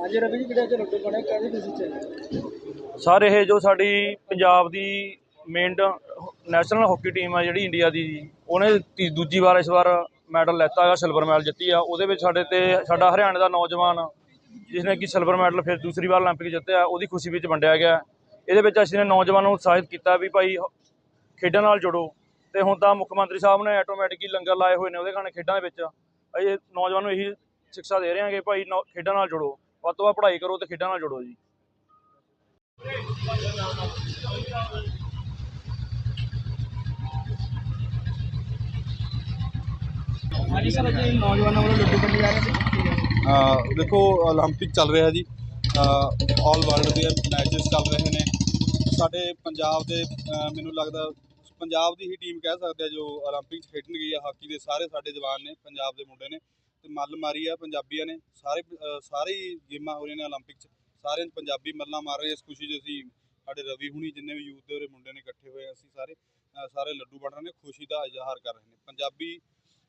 ਹਾਂਜੀ ਰਵੀ ਜੀ ਕਿਹੜੇ ਚ ਲੱਡੂ ਬਣੇ ਕਾਹਦੀ ਖੁਸ਼ੀ ਚ ਸਰ ਇਹ ਜੋ ਸਾਡੀ ਪੰਜਾਬ ਦੀ ਮੇਨ ਨੈਸ਼ਨਲ ਹਾਕੀ ਟੀਮ ਆ ਜਿਹੜੀ ਇੰਡੀਆ ਦੀ ਜੀ, ਉਹਨੇ ਤੀ- ਦੂਜੀ ਵਾਰ ਇਸ ਵਾਰ ਮੈਡਲ ਲੈਤਾ ਹੈਗਾ ਸਿਲਵਰ ਮੈਡਲ ਜਿੱਤੀ ਆ ਉਹਦੇ ਵਿੱਚ ਸਾਡੇ ਤੇ ਸਾਡਾ ਹਰਿਆਣਾ ਦਾ ਨੌਜਵਾਨ ਜਿਸ ਨੇ ਕਿ ਸਿਲਵਰ ਮੈਡਲ ਫਿਰ ਦੂਸਰੀ ਵਾਰ 올림픽 ਜਿੱਤਿਆ ਉਹਦੀ ਖੁਸ਼ੀ ਵਿੱਚ ਵੰਡਿਆ ਗਿਆ ਇਹਦੇ ਵਿੱਚ ਅਸੀਂ ਨੇ ਨੌਜਵਾਨਾਂ ਨੂੰ ਉਤਸ਼ਾਹਿਤ ਕੀਤਾ ਵੀ ਭਾਈ ਖੇਡਾਂ ਨਾਲ ਜੁੜੋ ਤੇ ਹੁਣ ਤਾਂ ਮੁੱਖ ਮੰਤਰੀ ਸਾਹਿਬ ਨੇ ਆਟੋਮੈਟਿਕਲੀ ਲੰਗਰ ਲਾਏ ਹੋਏ ਨੇ ਉਹਦੇ ਖਾਣੇ ਖੇਡਾਂ ਦੇ ਵਿੱਚ ਅਸੀਂ ਨੌਜਵਾਨ ਨੂੰ ਇਹੀ ਸਿੱਖਿਆ ਦੇ ਰਹੇ ਹਾਂ ਕਿ ਭਾਈ ਨੌ- ਖੇਡਾਂ ਨਾਲ ਜੁੜੋ ਵੱਧ ਤੋਂ ਵੱਧ ਪੜ੍ਹਾਈ ਕਰੋ ਤੇ ਖੇਡਾਂ ਨਾਲ ਜੁੜੋ ਜੀ ਹਾਂਜੀ ਸਰ ਅੱਜ ਨੌਜਵਾਨਾਂ ਵੱਲੋਂ ਲੱਡੂ ਵੰਡੇ ਜਾ ਰਹੇ ਸੀ ਅ, ਦੇਖੋ 올림픽 ਚੱਲ ਰਿਹਾ ਜੀ ਆਲ ਵਰਲਡ ਦੇ ਮੈਚਸ ਚੱਲ ਰਹੇ ਨੇ ਸਾਡੇ ਪੰਜਾਬ ਦੇ ਅ, ਮੈਨੂੰ ਲੱਗਦਾ ਪੰਜਾਬ ਦੀ ਹੀ ਟੀਮ ਕਹਿ ਸਕਦੇ ਆ ਜੋ 올림픽 'ਚ ਖੇਡਣ ਗਈ ਆ ਹਾਕੀ ਦੇ ਸਾਰੇ ਸਾਡੇ ਜਵਾਨ ਨੇ ਪੰਜਾਬ ਦੇ ਮੁੰਡੇ ਨੇ ਤੇ ਮੱਲ ਮਾਰੀ ਆ ਪੰਜਾਬੀਆਂ ਨੇ ਸਾਰੇ ਅ, ਸਾਰੇ ਹੀ ਗੇਮਾਂ ਹੋ ਰਹੀਆਂ ਨੇ 올림픽 'ਚ ਸਾਰੇ ਪੰਜਾਬੀ ਮੱਲਾਂ ਮਾਰ ਰਹੇ ਇਸ ਖੁਸ਼ੀ 'ਚ ਅਸੀਂ ਸਾਡੇ ਰਵੀ ਹੁਣੀ ਜਿੰਨੇ ਵੀ ਯੂਥ ਦੇ ਉਰੇ ਮੁੰਡੇ ਨੇ ਇਕੱਠੇ ਹੋਏ ਆ, ਅਸੀਂ ਸਾਰੇ ਅ, ਸਾਰੇ ਲੱਡੂ ਵੰਡ ਰਹੇ ਨੇ ਖੁਸ਼ੀ ਦਾ ਇਜ਼ਹਾਰ ਕਰ ਰਹੇ ਨੇ ਪੰਜਾਬੀ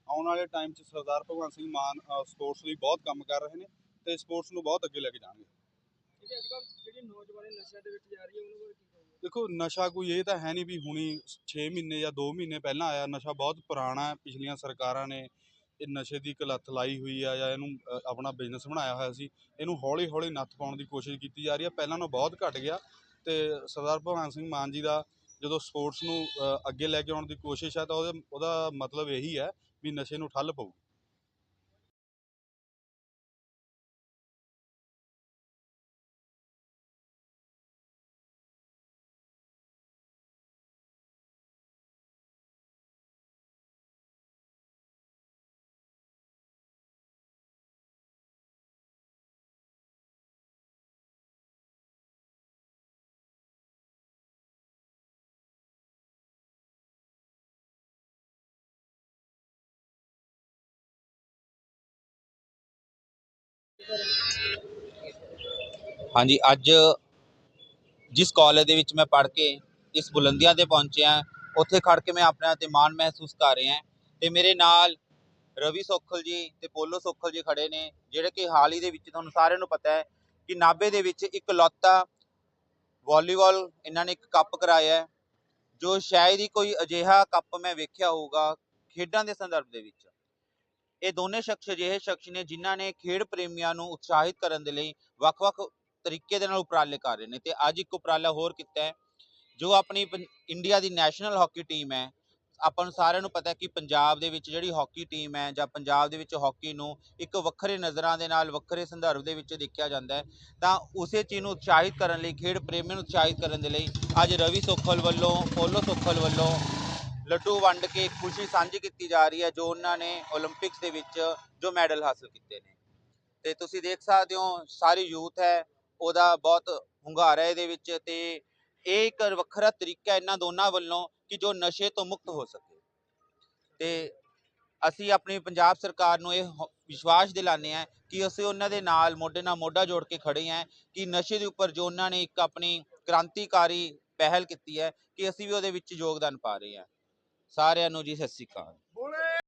ਆਉਣ ਵਾਲੇ ਟਾਈਮ 'ਚ ਸਰਦਾਰ ਭਗਵੰਤ ਸਿੰਘ ਮਾਨ ਸਪੋਰਟਸ ਲਈ ਬਹੁਤ ਕੰਮ ਕਰ ਰਹੇ ਨੇ ਤੇ ਸਪੋਰਟਸ ਨੂੰ ਬਹੁਤ ਅੱਗੇ ਲੈ ਕੇ ਜਾਣਗੇ ਠੀਕ ਹੈ ਅੱਜ ਕੱਲ੍ਹ ਜਿਹੜੀ ਨੌਜਵਾਨੀ ਨਸ਼ਿਆਂ ਦੇ ਵਿੱਚ ਜਾ ਰਹੀ ਹੈ ਉਹਨਾਂ ਬਾਰੇ ਕੀ ਕਹੋਗੇ ਦੇਖੋ ਨਸ਼ਾ ਕੋਈ ਇਹ ਤਾਂ ਹੈ ਨਹੀਂ ਵੀ ਹੁਣੀ 6 ਮਹੀਨੇ ਜਾਂ 2 ਮਹੀਨੇ ਪਹਿਲਾਂ ਆਇਆ ਨਸ਼ਾ ਬਹੁਤ ਪੁਰਾਣਾ ਹੈ ਪਿਛਲੀਆਂ ਸਰਕਾਰਾਂ ਨੇ ਇਹ ਨਸ਼ੇ ਦੀ ਇੱਕ ਲੱਤ ਲਾਈ ਹੋਈ ਆ ਜਾਂ ਇਹਨੂੰ ਆਪਣਾ ਬਿਜ਼ਨਸ ਬਣਾਇਆ ਹੋਇਆ ਸੀ, ਇਹਨੂੰ ਹੌਲੀ ਹੌਲੀ ਨੱਥ ਪਾਉਣ ਦੀ ਕੋਸ਼ਿਸ਼ ਕੀਤੀ ਜਾ ਰਹੀ ਹੈ ਪਹਿਲਾਂ ਨਾਲੋਂ ਬਹੁਤ ਘਟ ਗਿਆ ਤੇ ਸਰਦਾਰ ਭਗਵੰਤ ਸਿੰਘ ਮਾਨ ਜੀ ਦਾ ਜਦੋਂ ਸਪੋਰਟਸ ਨੂੰ ਅੱਗੇ ਲੈ ਕੇ ਆਉਣ ਦੀ ਕੋਸ਼ਿਸ਼ ਹੈ ਤਾਂ ਉਹਦੇ, ਉਹਦਾ ਮਤਲਬ ਇਹੀ ਹੈ ਵੀ ਨਸ਼ੇ ਨੂੰ ਠੱਲ ਪਊ। ਹਾਂਜੀ, ਅੱਜ ਜਿਸ ਕਾਲਜ ਦੇ ਵਿੱਚ ਮੈਂ ਪੜ੍ਹ ਕੇ ਇਸ ਬੁਲੰਦੀਆਂ ਤੇ ਪਹੁੰਚਿਆ, ਉੱਥੇ ਖੜ ਕੇ ਮੈਂ ਆਪਣੇ ਆਪ ਤੇ ਮਾਣ ਮਹਿਸੂਸ ਕਰ ਰਿਹਾ ਤੇ ਮੇਰੇ ਨਾਲ ਰਵੀ ਸੋਖਲ ਜੀ ਤੇ ਪੋਲੋ ਸੋਖਲ ਜੀ ਖੜੇ ਨੇ, ਜਿਹੜੇ ਕਿ ਹਾਲ ਹੀ ਦੇ ਵਿੱਚ ਤੁਹਾਨੂੰ ਸਾਰਿਆਂ ਨੂੰ ਪਤਾ ਹੈ ਕਿ ਨਾਭੇ ਦੇ ਵਿੱਚ ਇੱਕ ਲੌਤਾ ਵਾਲੀਬਾਲ ਇਹਨਾਂ ਨੇ ਇੱਕ ਕੱਪ ਕਰਾਇਆ ਜੋ ਸ਼ਾਇਦ ਹੀ ਕੋਈ ਅਜਿਹਾ ਕੱਪ ਮੈਂ ਵੇਖਿਆ ਹੋਊਗਾ ਖੇਡਾਂ ਦੇ ਸੰਦਰਭ ਦੇ ਵਿੱਚ। ਇਹ ਦੋਨੇ ਸ਼ਖਸ ਅਜਿਹੇ ਸ਼ਖਸ ਨੇ ਜਿਨ੍ਹਾਂ ਨੇ ਖੇਡ ਪ੍ਰੇਮੀਆਂ ਨੂੰ ਉਤਸ਼ਾਹਿਤ ਕਰਨ ਦੇ ਲਈ ਵੱਖ-ਵੱਖ ਤਰੀਕੇ ਦੇ ਨਾਲ ਉਪਰਾਲੇ ਕਰ ਰਹੇ ਨੇ ਤੇ ਅੱਜ ਇੱਕ ਉਪਰਾਲਾ ਹੋਰ ਕੀਤਾ ਹੈ, ਜੋ ਆਪਣੀ ਪੰ- ਇੰਡੀਆ ਦੀ ਨੈਸ਼ਨਲ ਹਾਕੀ ਟੀਮ ਹੈ। ਆਪਾਂ ਨੂੰ ਸਾਰਿਆਂ ਨੂੰ ਪਤਾ ਕਿ ਪੰਜਾਬ ਦੇ ਵਿੱਚ ਜਿਹੜੀ ਹਾਕੀ ਟੀਮ ਹੈ ਜਾਂ ਪੰਜਾਬ ਦੇ ਵਿੱਚ ਹਾਕੀ ਨੂੰ ਇੱਕ ਵੱਖਰੇ ਨਜ਼ਰਾਂ ਦੇ ਨਾਲ, ਵੱਖਰੇ ਸੰਦਰਭ ਦੇ ਵਿੱਚ ਦੇਖਿਆ ਜਾਂਦਾ ਹੈ, ਤਾਂ ਉਸੇ ਚੀਜ਼ ਨੂੰ ਉਤਸ਼ਾਹਿਤ ਕਰਨ ਲਈ, ਖੇਡ ਪ੍ਰੇਮੀਆਂ ਨੂੰ ਉਤਸ਼ਾਹਿਤ ਕਰਨ ਦੇ ਲਈ ਅੱਜ ਰਵੀ ਸੋਖਲ ਵੱਲੋਂ, ਪੋਲੋ ਸੋਖਲ ਵੱਲੋਂ ਲੱਡੂ ਵੰਡ ਕੇ ਖੁਸ਼ੀ ਸਾਂਝੀ ਕੀਤੀ ਜਾ ਰਹੀ ਹੈ, ਜੋ ਉਹਨਾਂ ਨੇ 올림픽ਸ ਦੇ ਵਿੱਚ ਜੋ ਮੈਡਲ ਹਾਸਲ ਕੀਤੇ ਨੇ। ਤੇ ਤੁਸੀਂ ਦੇਖ ਸਕਦੇ ਹੋ, ਸਾਰੀ ਯੂਥ ਹੈ, ਉਹਦਾ ਬਹੁਤ ਹੁੰਗਾਰਾ ਇਹਦੇ ਵਿੱਚ ਤੇ ਇਹ ਇੱਕ ਵੱਖਰਾ ਤਰੀਕਾ ਇਹਨਾਂ ਦੋਨਾਂ ਵੱਲੋਂ ਕਿ ਜੋ ਨਸ਼ੇ ਤੋਂ ਮੁਕਤ ਹੋ ਸਕੇ। ਤੇ ਅਸੀਂ ਆਪਣੀ ਪੰਜਾਬ ਸਰਕਾਰ ਨੂੰ ਇਹ ਵਿਸ਼ਵਾਸ ਦਿਲਾਨੇ ਆ ਕਿ ਅਸੀਂ ਉਹਨਾਂ ਦੇ ਨਾਲ ਮੋਢੇ ਨਾਲ ਮੋਢਾ ਜੋੜ ਕੇ ਖੜੇ ਆ ਕਿ ਨਸ਼ੇ ਦੇ ਉੱਪਰ ਜੋ ਉਹਨਾਂ ਨੇ ਇੱਕ ਆਪਣੀ ਕ੍ਰਾਂਤੀਕਾਰੀ ਪਹਿਲ ਕੀਤੀ ਹੈ ਕਿ ਅਸੀਂ ਵੀ ਉਹਦੇ ਵਿੱਚ ਯੋਗਦਾਨ ਪਾ ਰਹੇ ਹਾਂ। ਸਾਰਿਆਂ ਨੂੰ ਜੀ ਸਤਿ ਸ਼੍ਰੀ ਅਕਾਲ।